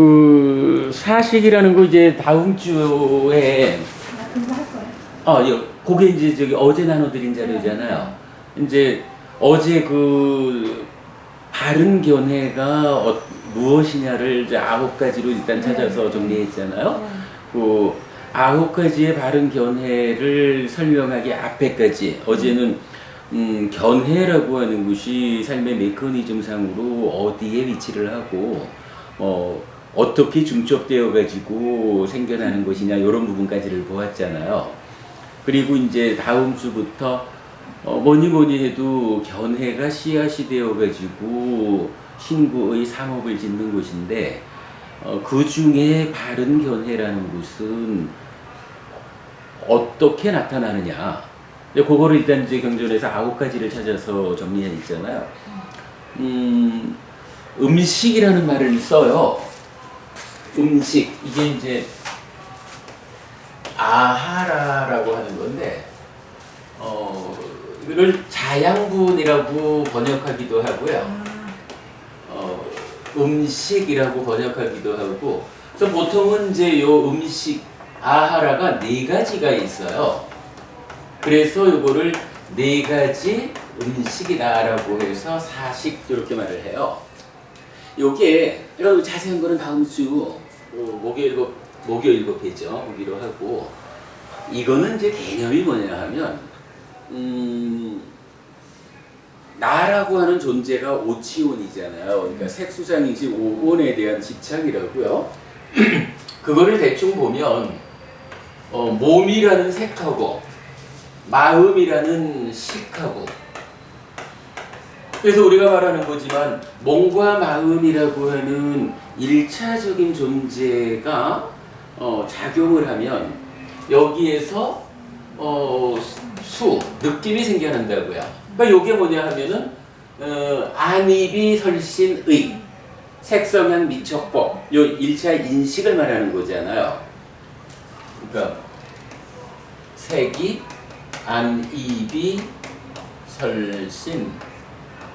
그 사식이라는 거 이제 다음 주에. 아, 예, 그게 이제 저기 어제 나눠드린 자료잖아요. 이제 어제 그 바른 견해가 어, 무엇이냐를 이제 아홉 가지로 일단 찾아서 정리했잖아요. 그 아홉 가지의 바른 견해를 설명하기 앞에까지 어제는 음, 견해라고 하는 것이 삶의 메커니즘상으로 어디에 위치를 하고 어, 어떻게 중첩되어 가지고 생겨나는 것이냐 이런 부분까지를 보았잖아요. 그리고 이제 다음 주부터 어, 뭐니 뭐니 해도 견해가 씨앗이 되어 가지고 신구의 상업을 짓는 곳인데 어, 그 중에 바른 견해라는 것은 어떻게 나타나느냐. 그거를 일단 이제 경전에서 아홉 가지를 찾아서 정리해 있잖아요. 음, 음식이라는 말을 써요. 음식. 이게 이제 아하라라고 하는 건데, 어, 이걸 자양분이라고 번역하기도 하고요. 아, 어, 음식이라고 번역하기도 하고 그래서 보통은 이제 요 음식 아하라가 네 가지가 있어요. 그래서 요거를 네 가지 음식이다라고 해서 사식 이렇게 말을 해요. 요게 여러분 자세한 거는 다음 주 어, 목요일 목요일 법회죠 보기로 하고 이거는 이제 개념이 뭐냐 하면 음, 나라고 하는 존재가 오치온이잖아요. 그러니까 색수장이지 오온에 대한 집착이라고요. 그거를 대충 보면 어, 몸이라는 색하고 마음이라는 식하고 그래서 우리가 말하는 거지만 몸과 마음이라고 하는 일차적인 존재가 어, 작용을 하면 여기에서 어, 수 느낌이 생겨난다고요. 그러니까 이게 뭐냐 하면은 어, 안입이 설신의 색성향 미척법 요 일차 인식을 말하는 거잖아요. 그러니까 색이 안입이 설신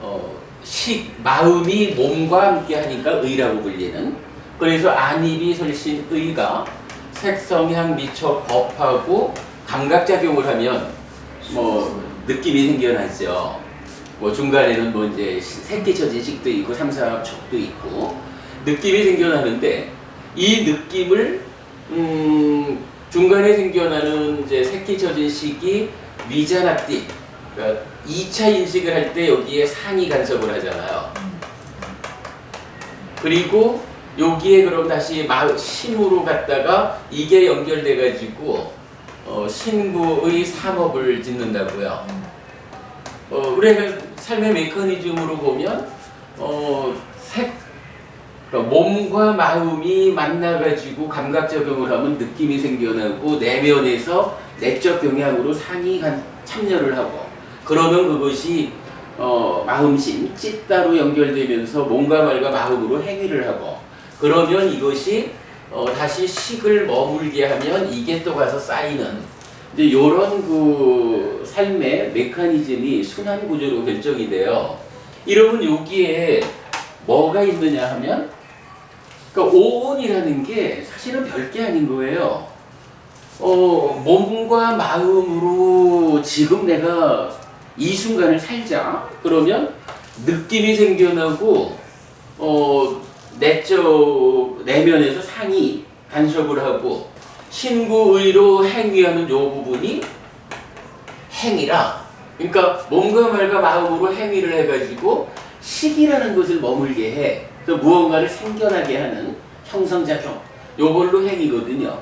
어, 식 마음이 몸과 함께 하니까 의라고 불리는 그래서 안입이 설신 의가 색성향 미척 법하고 감각작용을 하면 뭐 느낌이 생겨나죠. 뭐 중간에는 뭐 이제 새끼쳐진 식도 있고 삼삼촉도 있고 느낌이 생겨나는데 이 느낌을 음 중간에 생겨나는 이제 새끼쳐진 식이 위자납디 그러니까 2차 인식을 할 때 여기에 상이 간섭을 하잖아요. 그리고 여기에 그럼 다시 마, 심으로 갔다가 이게 연결돼 가지고 어, 신구의 상업을 짓는다고요. 어, 우리가 삶의 메커니즘으로 보면 어, 색, 그러니까 몸과 마음이 만나가지고 감각 적용을 하면 느낌이 생겨나고 내면에서 내적 경향으로 상이 간 참여를 하고 그러면 그것이 어, 마음심, 찢다로 연결되면서 몸과 말과 마음으로 행위를 하고 그러면 이것이 어, 다시 식을 머물게 하면 이게 또 가서 쌓이는 이제 요런 그 삶의 메커니즘이 순환 구조로 결정이 돼요. 이러면 여기에 뭐가 있느냐 하면 그러니까 오온이라는 게 사실은 별게 아닌 거예요. 어, 몸과 마음으로 지금 내가 이 순간을 살자. 그러면 느낌이 생겨나고 어, 내적 내면에서 상이 간섭을 하고 신구의로 행위하는 요 부분이 행위라. 그러니까 몸과 말과 마음으로 행위를 해가지고 식이라는 것을 머물게 해. 또 무언가를 생겨나게 하는 형성작용. 요걸로 행위거든요.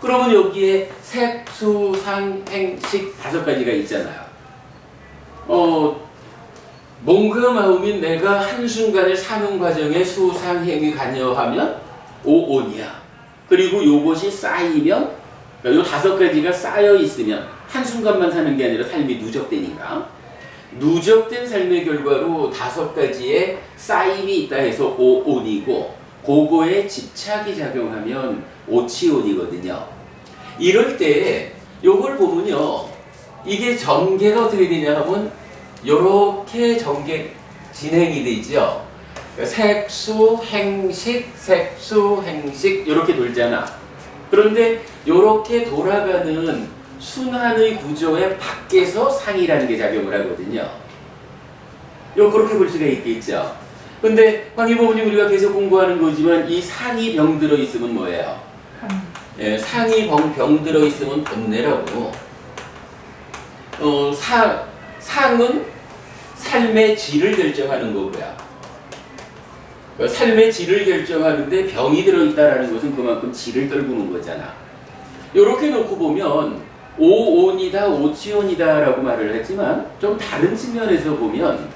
그러면 여기에 색, 수, 상, 행, 식 다섯 가지가 있잖아요. 어, 몸과 마음인 내가 한순간을 사는 과정에 수, 상, 행위 관여하면 오온이야. 그리고 요것이 쌓이면 그러니까 요 다섯 가지가 쌓여 있으면 한순간만 사는 게 아니라 삶이 누적되니까 누적된 삶의 결과로 다섯 가지의 쌓임이 있다 해서 오온이고 그거에 집착이 작용하면 오치온이거든요. 이럴 때 요걸 보면요. 이게 전개가 어떻게 되냐 하면 요렇게 전개 진행이 되죠. 색수, 행식, 색수, 행식 이렇게 돌잖아. 그런데 이렇게 돌아가는 순환의 구조의 밖에서 상이라는 게 작용을 하거든요. 요 그렇게 볼 수가 있겠죠. 근데 황희 부모님 우리가 계속 공부하는 거지만 이 상이 병 들어 있으면 뭐예요? 예, 상이 병, 병 들어 있으면 번뇌라고. 어, 사, 상은 삶의 질을 결정하는 거고요. 그 삶의 질을 결정하는데 병이 들어있다라는 것은 그만큼 질을 떨구는 거잖아. 이렇게 놓고 보면 오온이다, 오치온이다라고 말을 했지만 좀 다른 측면에서 보면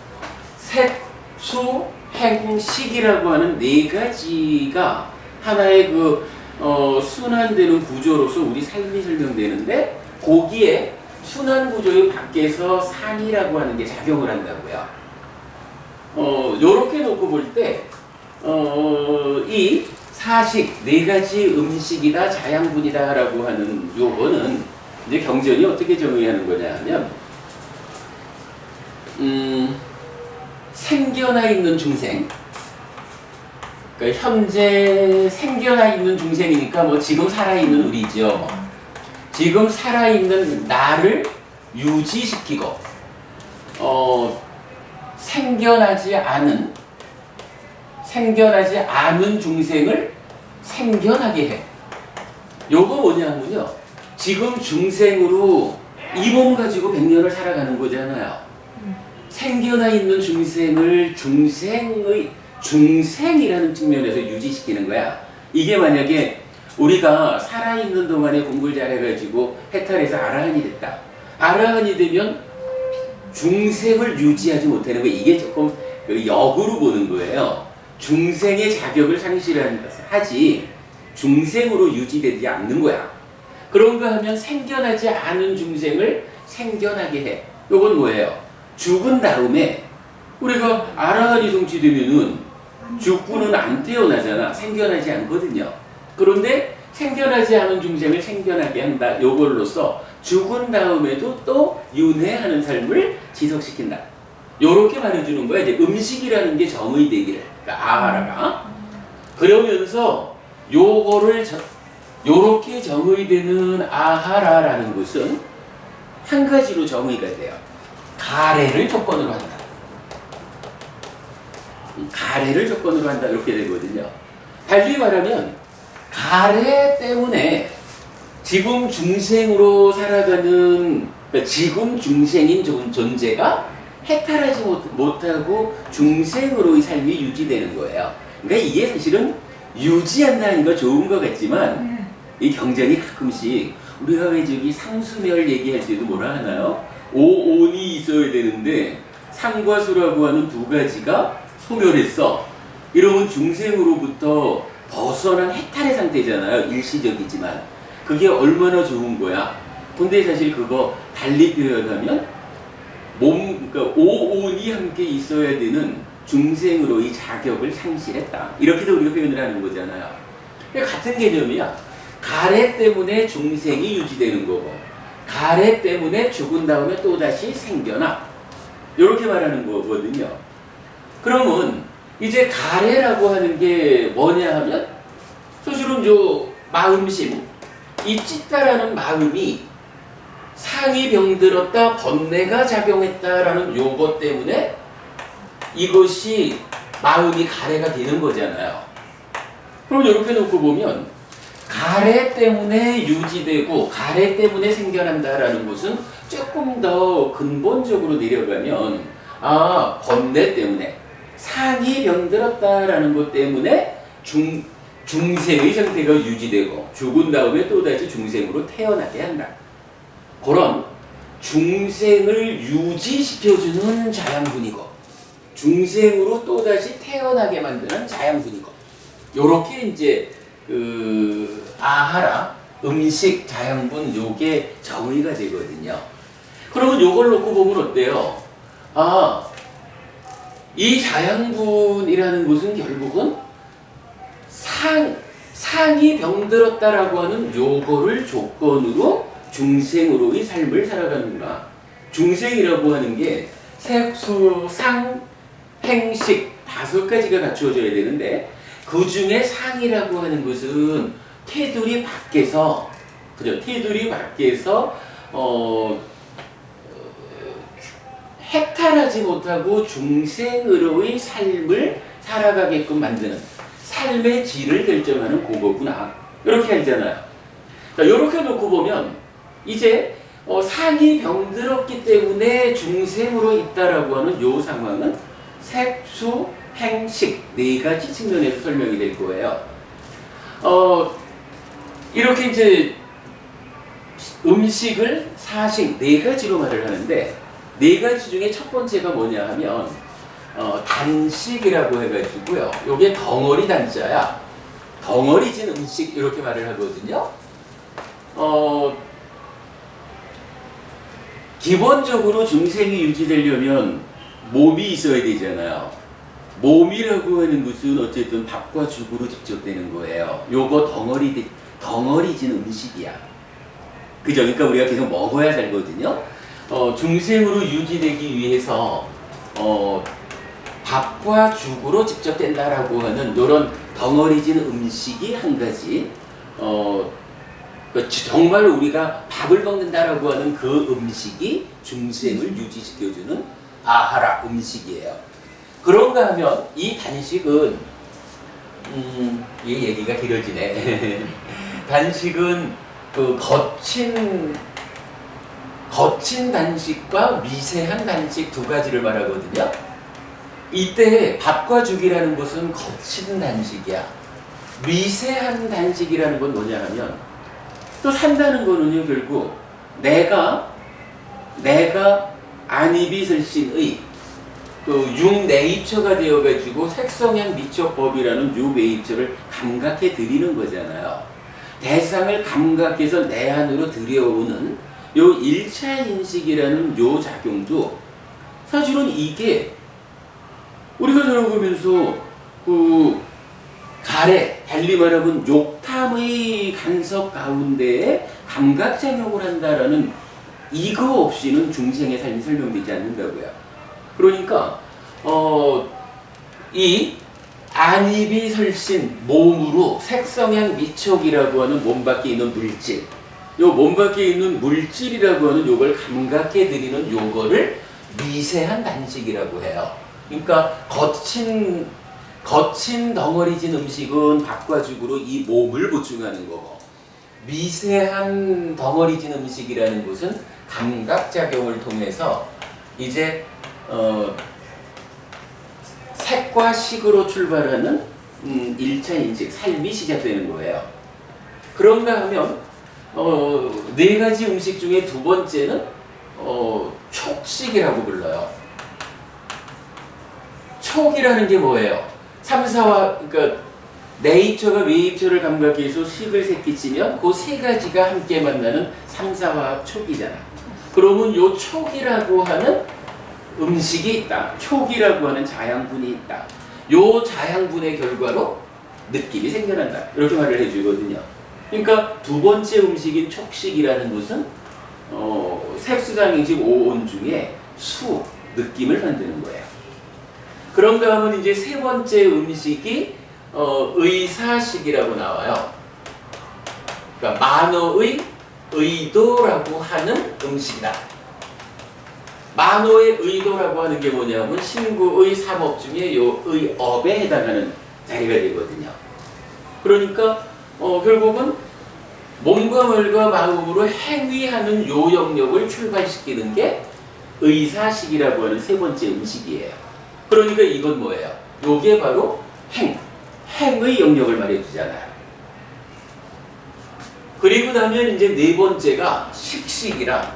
색, 수, 행, 식이라고 하는 네 가지가 하나의 그 어, 순환되는 구조로서 우리 삶이 설명되는데 거기에 순환 구조의 밖에서 산이라고 하는 게 작용을 한다고요. 어, 요렇게 놓고 볼 때, 어, 이 사식, 네 가지 음식이다, 자양분이다 라고 하는 요거는 이제 경전이 어떻게 정의하는 거냐 하면, 음, 생겨나 있는 중생, 그러니까 현재 생겨나 있는 중생이니까 뭐 지금 살아있는 우리죠. 뭐. 지금 살아있는 나를 유지시키고 어, 생겨나지 않은 생겨나지 않은 중생을 생겨나게 해. 요거 뭐냐면요. 지금 중생으로 이 몸 가지고 100년을 살아가는 거잖아요. 생겨나 있는 중생을 중생의 중생이라는 측면에서 유지시키는 거야. 이게 만약에 우리가 살아있는 동안에 공부를 잘해가지고 해탈해서 아라한이 됐다. 아라한이 되면 중생을 유지하지 못하는 거 이게 조금 그 역으로 보는 거예요. 중생의 자격을 상실하지 중생으로 유지되지 않는 거야. 그런가 하면 생겨나지 않은 중생을 생겨나게 해. 이건 뭐예요? 죽은 다음에 우리가 아라한이 성취되면은 죽고는 안 태어나잖아. 생겨나지 않거든요. 그런데 생겨나지 않은 중생을 생겨나게 한다. 요걸로써 죽은 다음에도 또 윤회하는 삶을 지속시킨다. 요렇게 말해주는 거야. 이제 음식이라는 게 정의되기를. 그러니까 아하라가. 그러면서 요거를 저, 요렇게 정의되는 아하라라는 것은 한 가지로 정의가 돼요. 가래를 조건으로 한다. 가래를 조건으로 한다. 이렇게 되거든요. 달리 말하면 가래 때문에 지금 중생으로 살아가는 그러니까 지금 중생인 존- 존재가 해탈하지 못, 못하고 중생으로의 삶이 유지되는 거예요. 그러니까 이게 사실은 유지한다는 거 좋은 것 같지만 이 경전이 가끔씩 우리가 왜 저기 상수멸 얘기할 때도 뭐라 하나요? 오온이 있어야 되는데 상과 수라고 하는 두 가지가 소멸했어. 이러면 중생으로부터 벗어난 해탈의 상태잖아요. 일시적이지만. 그게 얼마나 좋은 거야. 근데 사실 그거 달리 표현하면 몸, 그러니까 오온이 함께 있어야 되는 중생으로의 자격을 상실했다. 이렇게도 우리가 표현을 하는 거잖아요. 그러니까 같은 개념이야. 가래 때문에 중생이 유지되는 거고, 가래 때문에 죽은 다음에 또다시 생겨나. 이렇게 말하는 거거든요. 그러면 이제 가래라고 하는 게 뭐냐 하면 사실은 요 마음심, 이 찢다라는 마음이 상이 병들었다, 번뇌가 작용했다라는 요것 때문에 이것이 마음이 가래가 되는 거잖아요. 그럼 이렇게 놓고 보면 가래 때문에 유지되고 가래 때문에 생겨난다라는 것은 조금 더 근본적으로 내려가면 아 번뇌 때문에 상이 병들었다라는 것 때문에 중 중생의 상태가 유지되고 죽은 다음에 또다시 중생으로 태어나게 한다. 그런 중생을 유지시켜주는 자양분이고 중생으로 또다시 태어나게 만드는 자양분이고 요렇게 이제 그 아하라 음식 자양분 요게 정의가 되거든요. 그러면 요걸 놓고 보면 어때요? 아, 이 자양분이라는 것은 결국은 상, 상이 병들었다라고 하는 요거를 조건으로 중생으로의 삶을 살아가는구나. 중생이라고 하는 게 색수, 상, 행식, 다섯 가지가 갖추어져야 되는데 그 중에 상이라고 하는 것은 테두리 밖에서 그죠? 테두리 밖에서 어, 해탈하지 못하고 중생으로의 삶을 살아가게끔 만드는 삶의 질을 결정하는 그거구나 이렇게 알잖아요. 자, 이렇게 놓고 보면 이제 어, 상이 병들었기 때문에 중생으로 있다라고 하는 요 상황은 색수, 행식 네 가지 측면에서 설명이 될 거예요. 어, 이렇게 이제 음식을 사식 네 가지로 말을 하는데 네 가지 중에 첫 번째가 뭐냐 하면 어, 단식이라고 해가지고요. 요게 덩어리 단자야. 덩어리진 음식 이렇게 말을 하거든요. 어, 기본적으로 중생이 유지되려면 몸이 있어야 되잖아요. 몸이라고 하는 것은 어쨌든 밥과 죽으로 직접 되는 거예요. 요거 덩어리 덩어리진 음식이야. 그죠? 그러니까 우리가 계속 먹어야 살거든요. 어, 중생으로 유지되기 위해서 어, 밥과 죽으로 직접 된다라고 하는 이런 덩어리진 음식이 한 가지. 어, 그 정말 우리가 밥을 먹는다라고 하는 그 음식이 중생을 유지시켜주는 아하라 음식이에요. 그런가 하면 이 단식은 음, 이 얘기가 길어지네. 단식은 그 거친 거친 단식과 미세한 단식 두 가지를 말하거든요. 이때 밥과 죽이라는 것은 거친 단식이야. 미세한 단식이라는 건 뭐냐 하면 또 산다는 거는요 결국 내가 내가 안이비설신의 그 육내입처가 되어가지고 색성향 미처법이라는 요 내입처를 감각해 드리는 거잖아요. 대상을 감각해서 내 안으로 들여오는 요 1차 인식이라는 요 작용도 사실은 이게 우리가 들어보면서 그 가래, 달리 말하면 욕탐의 간섭 가운데에 감각작용을 한다라는 이거 없이는 중생의 삶이 설명되지 않는다고요. 그러니까 어, 이 안입이 설신 몸으로 색성향 미촉이라고 하는 몸 밖에 있는 물질 요 몸 밖에 있는 물질이라고 하는 요걸 감각해 드리는 요거를 미세한 단식이라고 해요. 그러니까 거친 거친 덩어리진 음식은 밥과 죽으로 이 몸을 보충하는 거고 미세한 덩어리진 음식이라는 것은 감각 작용을 통해서 이제 어, 색과 식으로 출발하는 음, 1차 인식, 삶이 시작되는 거예요. 그런가 하면 어, 네 가지 음식 중에 두 번째는 어, 촉식이라고 불러요. 촉이라는 게 뭐예요? 3, 4와 그러니까 네이처가 웨이처를 감각해서 식을 새끼치면 그 세 가지가 함께 만나는 3, 4화합 촉이잖아. 그러면 요 촉이라고 하는 음식이 있다. 촉이라고 하는 자양분이 있다. 요 자양분의 결과로 느낌이 생겨난다. 이렇게 말을 해주거든요. 그러니까 두 번째 음식인 촉식이라는 것은 어, 색수상행식 5온 중에 수, 느낌을 만드는 거예요. 그런가 하면 이제 세 번째 음식이 어, 의사식이라고 나와요. 그러니까 만어의 의도라고 하는 음식이다. 만호의 의도라고 하는 게 뭐냐면 신구의 삼업 중에 요 의업에 해당하는 자리가 되거든요. 그러니까 어, 결국은 몸과 말과 마음으로 행위하는 요 영역을 출발시키는 게 의사식이라고 하는 세 번째 음식이에요. 그러니까 이건 뭐예요? 요게 바로 행, 행의 영역을 말해주잖아요. 그리고 나면 이제 네 번째가 식식이라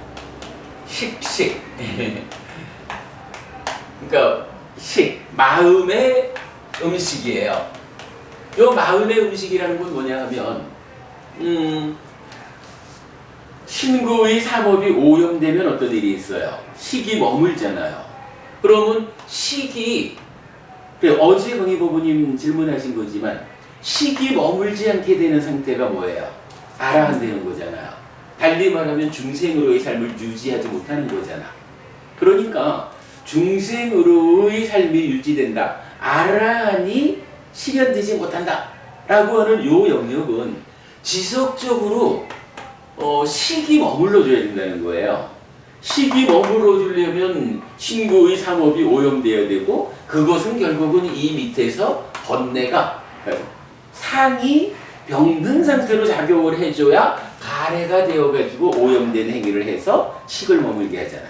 식식. 그러니까 식, 마음의 음식이에요. 요 마음의 음식이라는 건 뭐냐 하면 음, 신구의 삼업이 오염되면 어떤 일이 있어요? 식이 머물잖아요. 그러면 식이 그래, 어제 강의보부님 질문하신 거지만 식이 머물지 않게 되는 상태가 뭐예요? 알아간다는 거잖아요. 달리 말하면 중생으로의 삶을 유지하지 못하는 거잖아. 그러니까 중생으로의 삶이 유지된다. 알아하니 실현되지 못한다. 라고 하는 요 영역은 지속적으로 어, 식이 머물러 줘야 된다는 거예요. 식이 머물러 주려면 신고의 삼업이 오염되어야 되고 그것은 결국은 이 밑에서 번뇌가 상이 병든 상태로 작용을 해줘야 가래가 되어가지고 오염된 행위를 해서 식을 머물게 하잖아.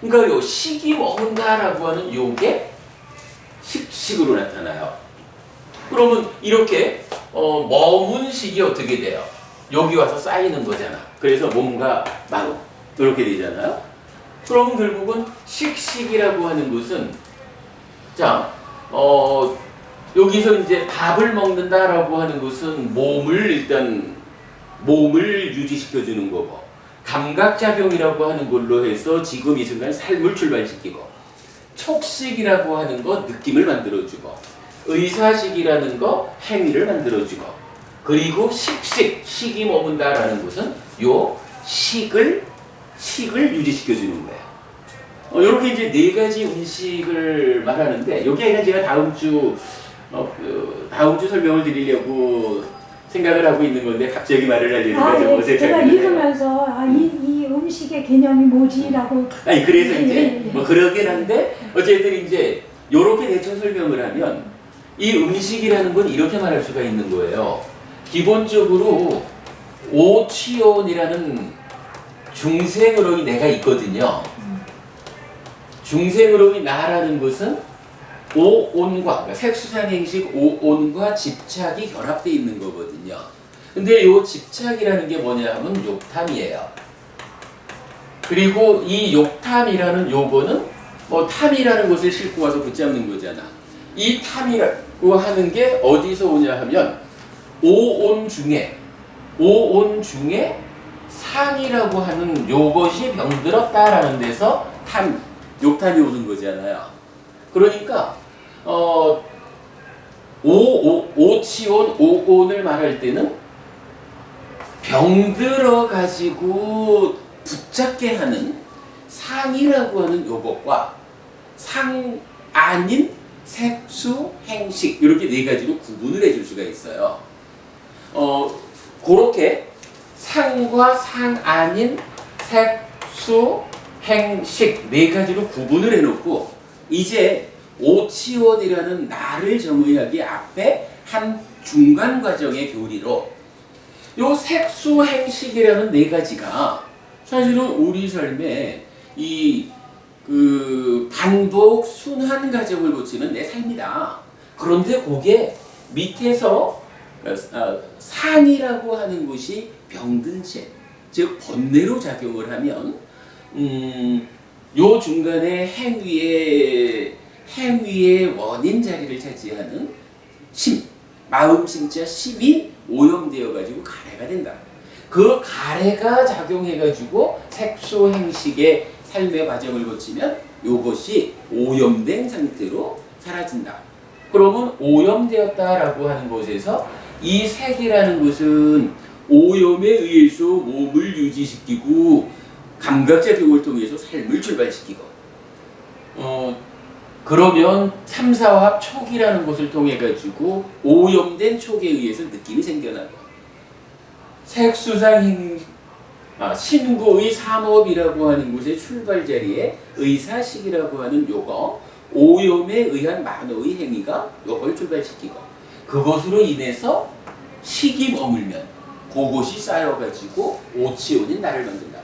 그러니까 요 식이 머문다라고 하는 요게 식식으로 나타나요. 그러면 이렇게 어, 머문 식이 어떻게 돼요? 여기 와서 쌓이는 거잖아. 그래서 몸과 마음 이렇게 되잖아요. 그럼 결국은 식식이라고 하는 것은 자, 어, 여기서 이제 밥을 먹는다라고 하는 것은 몸을 일단 몸을 유지시켜 주는 거고 감각작용이라고 하는 걸로 해서 지금 이 순간 삶을 출발시키고 촉식이라고 하는 거 느낌을 만들어주고 의사식이라는 거 행위를 만들어주고 그리고 식식 식이 머문다라는 것은 요 식을 식을 유지시켜 주는 거예요. 어, 이렇게 이제 네 가지 음식을 말하는데 여기에는 제가 다음 주 어, 그 다음 주 설명을 드리려고 생각을 하고 있는 건데 갑자기 말을 하려니까 아, 좀 예. 제가 어색하네요. 읽으면서 아, 이, 이 음식의 개념이 뭐지라고 아니 그래서 예, 이제 예, 예. 뭐 그러긴 한데 어쨌든 이제 이렇게 대충 설명을 하면 이 음식이라는 건 이렇게 말할 수가 있는 거예요. 기본적으로 오치온이라는 중생으로의 내가 있거든요. 중생으로의 나라는 것은 오온과 그러니까 색수상행식 오온과 집착이 결합되어 있는 거거든요. 근데 요 집착이라는 게 뭐냐 하면 욕탐이에요. 그리고 이 욕탐이라는 요거는 뭐 탐이라는 것을 싣고 와서 붙잡는 거잖아. 이 탐이라고 하는 게 어디서 오냐 하면 오온 중에 오온 중에 상이라고 하는 요것이 병들었다라는 데서 탐 욕탐이 오는 거잖아요. 그러니까 어 오오 오치온 오온을 말할 때는 병들어 가지고 붙잡게 하는 상이라고 하는 요것과 상 아닌 색수 행식 이렇게 네 가지로 구분을 해줄 수가 있어요. 어 그렇게 상과 상 아닌 색수 행식 네 가지로 구분을 해놓고 이제 오치원이라는 나를 정의하기 앞에 한 중간 과정의 교리로 요 색수 행식이라는 네 가지가 사실은 우리 삶에 이 그 반복 순환 과정을 거치는 내 삶이다. 그런데 그게 밑에서 어, 상이라고 하는 것이 병든 채, 즉 번뇌로 작용을 하면 음, 요 중간에 행위의 행위의 원인 자리를 차지하는 심, 마음 심자 심이 오염되어 가지고 가래가 된다. 그 가래가 작용해 가지고 색소 행식의 삶의 과정을 거치면 이것이 오염된 상태로 사라진다. 그러면 오염되었다라고 하는 것에서 이 색이라는 것은 오염에 의해서 몸을 유지시키고 감각작용을 통해서 삶을 출발시키고 어 그러면 삼사화합 촉이라는 것을 통해 가지고 오염된 촉에 의해서 느낌이 생겨나고 색수상 아, 신고의 삼업이라고 하는 곳의 출발 자리에 의사식이라고 하는 요거 오염에 의한 만호의 행위가 요걸 출발시키고 그것으로 인해서 식이 머물면 그것이 쌓여가지고 오치온인 나를 만든다.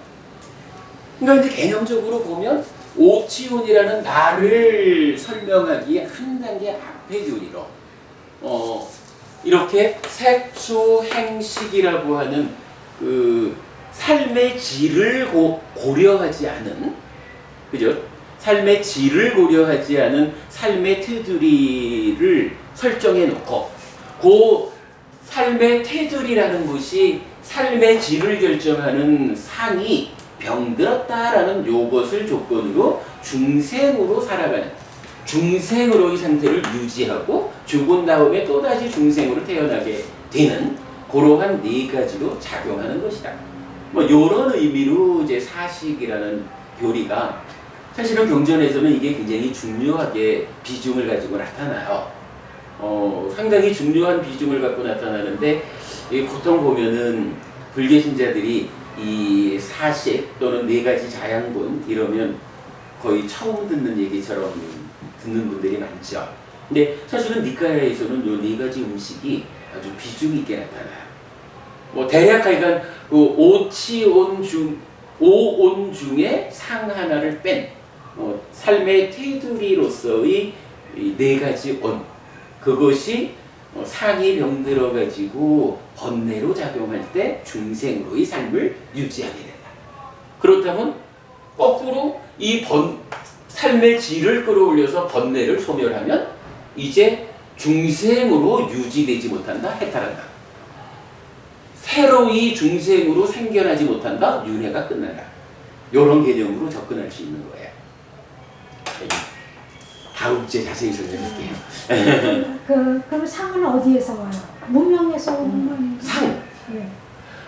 그러니까 이제 개념적으로 보면 오치온이라는 나를 설명하기에 한 단계 앞의 교리로 어, 이렇게 색수행식이라고 하는 그 삶의 질을 고, 고려하지 않은 그죠? 삶의 질을 고려하지 않은 삶의 테두리를 설정해 놓고 그 삶의 테두리라는 것이 삶의 질을 결정하는 상이 병들었다라는 요것을 조건으로 중생으로 살아가는 중생으로의 상태를 유지하고 죽은 다음에 또다시 중생으로 태어나게 되는 그러한 네 가지로 작용하는 것이다. 뭐 이런 의미로 이제 사식이라는 교리가 사실은 경전에서는 이게 굉장히 중요하게 비중을 가지고 나타나요. 어, 상당히 중요한 비중을 갖고 나타나는데 이 보통 보면은 불교 신자들이 이 사식 또는 네 가지 자양분 이러면 거의 처음 듣는 얘기처럼 듣는 분들이 많죠. 근데 사실은 니카야에서는 요네 가지 음식이 아주 비중 있게 나타나요. 뭐 대략 하여간 그 오치온 중 오온 중에 상 하나를 뺀 어, 삶의 테두리로서의 이네 가지 온 그것이 어, 상이 병들어 가지고 번뇌로 작용할 때 중생으로의 삶을 유지하게 된다. 그렇다면 거꾸로 이 번, 삶의 질을 끌어올려서 번뇌를 소멸하면 이제 중생으로 유지되지 못한다, 해탈한다. 새로이 중생으로 생겨나지 못한다, 윤회가 끝난다. 이런 개념으로 접근할 수 있는 거예요. 다음 주에 자세히 설명할게요. 그 그럼 상은 어디에서 와요? 무명에서 오는 상. 네.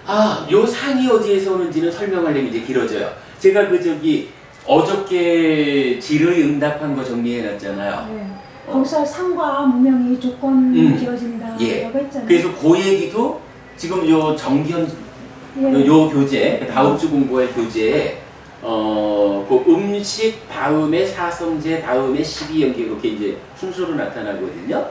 아, 요 상이 어디에서 오는지는 설명하려면 이제 길어져요. 제가 그 저기 어저께 질의 응답한 거 정리해 놨잖아요. 네. 거기서 상과 무명이 조건 음. 지어진다. 예. 라고 했잖아요. 그래서 그 얘기도 지금 요 정견 예. 요 교재 다음 주 공부할 교재에 어, 그 음식 다음에 사성제 다음에 12연계 이렇게 이제 순서로 나타나거든요.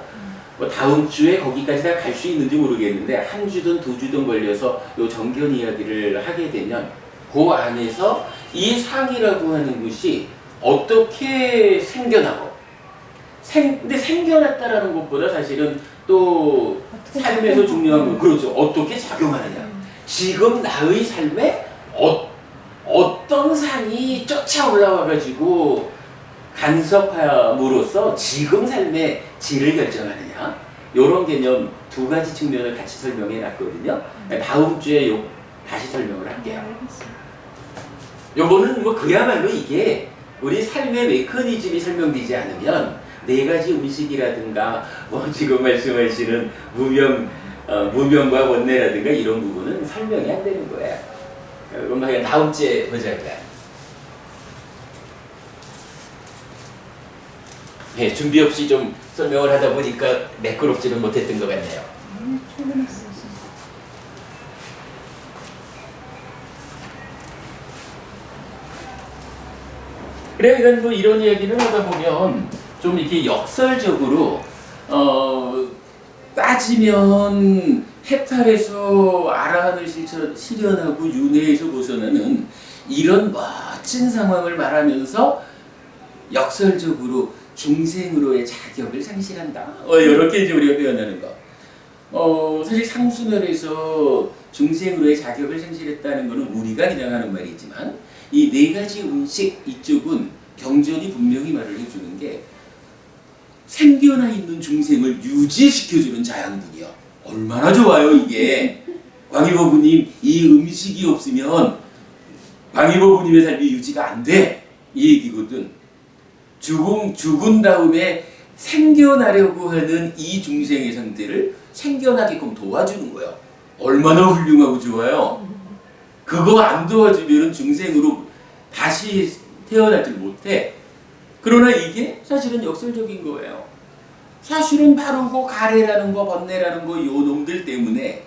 뭐 다음 주에 거기까지 다 갈 수 있는지 모르겠는데 한 주든 두 주든 걸려서 요 정견 이야기를 하게 되면 그 안에서 이 상이라고 하는 것이 어떻게 생겨나고 생 근데 생겨났다라는 것보다 사실은 또 삶에서. 중요한 건 그렇죠 어떻게 작용하느냐 음. 지금 나의 삶에 어, 어떤 상이 쫓아 올라와 가지고 간섭함으로써 지금 삶의 질을 결정하느냐 이런 개념 두 가지 측면을 같이 설명해 놨거든요. 다음 주에 요 다시 설명을 네, 할게요. 알겠습니다. 요거는 뭐 그야말로 이게 우리 삶의 메커니즘이 설명되지 않으면 네 가지 음식이라든가 뭐 지금 말씀하시는 무명 어, 무명과 원내라든가 이런 부분은 설명이 안 되는 거예요. 그럼 그냥 다음 주에 보자고요. 네, 준비 없이 좀 설명을 하다 보니까 매끄럽지는 못했던 것 같네요. 네. 그래, 이건 뭐 이런 이야기를 하다 보면 좀 이렇게 역설적으로 어 따지면 해탈에서 아라한을 실현하고 윤회에서 벗어나는 이런 멋진 상황을 말하면서 역설적으로 중생으로의 자격을 상실한다. 어, 이렇게 이제 우리가 표현하는 거. 어, 사실 상수면에서 중생으로의 자격을 상실했다는 것은 우리가 그냥 하는 말이지만 이 네 가지 음식 이쪽은 경전이 분명히 말을 해주는 게 생겨나 있는 중생을 유지시켜주는 자양분이요. 얼마나 좋아요 이게. 광희버부님 이 음식이 없으면 광희버부님의 삶이 유지가 안 돼. 이 얘기거든. 죽은, 죽은 다음에 생겨나려고 하는 이 중생의 상태를 생겨나게끔 도와주는 거예요. 얼마나 훌륭하고 좋아요. 그거 안 도와주면 중생으로 다시 태어나질 못해. 그러나 이게 사실은 역설적인 거예요. 사실은 바르고 가래라는 거, 번뇌라는 거, 요 놈들 때문에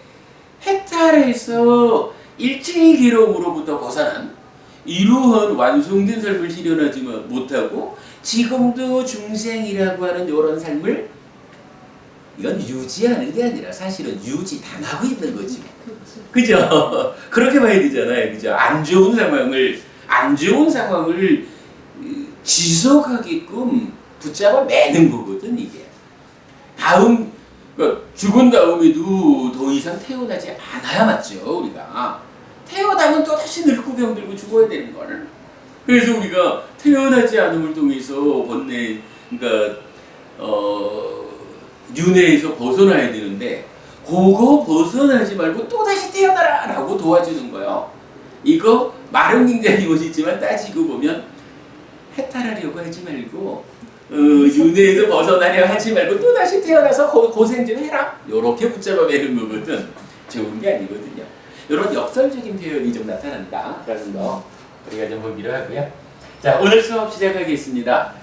해탈에서 일체의 괴로움으로부터 벗어난 이러한 완성된 삶을 실현하지 못하고 지금도 중생이라고 하는 이런 삶을 이건 유지하는 게 아니라 사실은 유지 당하고 있는 거지. 그죠? 그렇게 봐야 되잖아요. 그죠? 안 좋은 상황을, 안 좋은 상황을 음, 지속하게끔 붙잡아 매는 거거든, 이게. 다음, 그러니까 죽은 다음에도 더 이상 태어나지 않아야 맞죠, 우리가. 태어나면 또 다시 늙고 병들고 죽어야 되는 거를. 그래서 우리가 태어나지 않음을 통해서 번뇌, 그러니까, 어, 윤회에서 벗어나야 되는데, 그거 벗어나지 말고 또 다시 태어나라! 라고 도와주는 거예요. 이거 말은 굉장히 멋있지만 따지고 보면 해탈하려고 하지 말고 어, 윤회에서 벗어나려 하지 말고 또 다시 태어나서 고, 고생 좀 해라. 요렇게 붙잡아 매는 거거든. 좋은 게 아니거든요. 이런 역설적인 표현이 좀 나타난다라는 거 우리가 좀 보기로 하고요. 자, 오늘 수업 시작하겠습니다.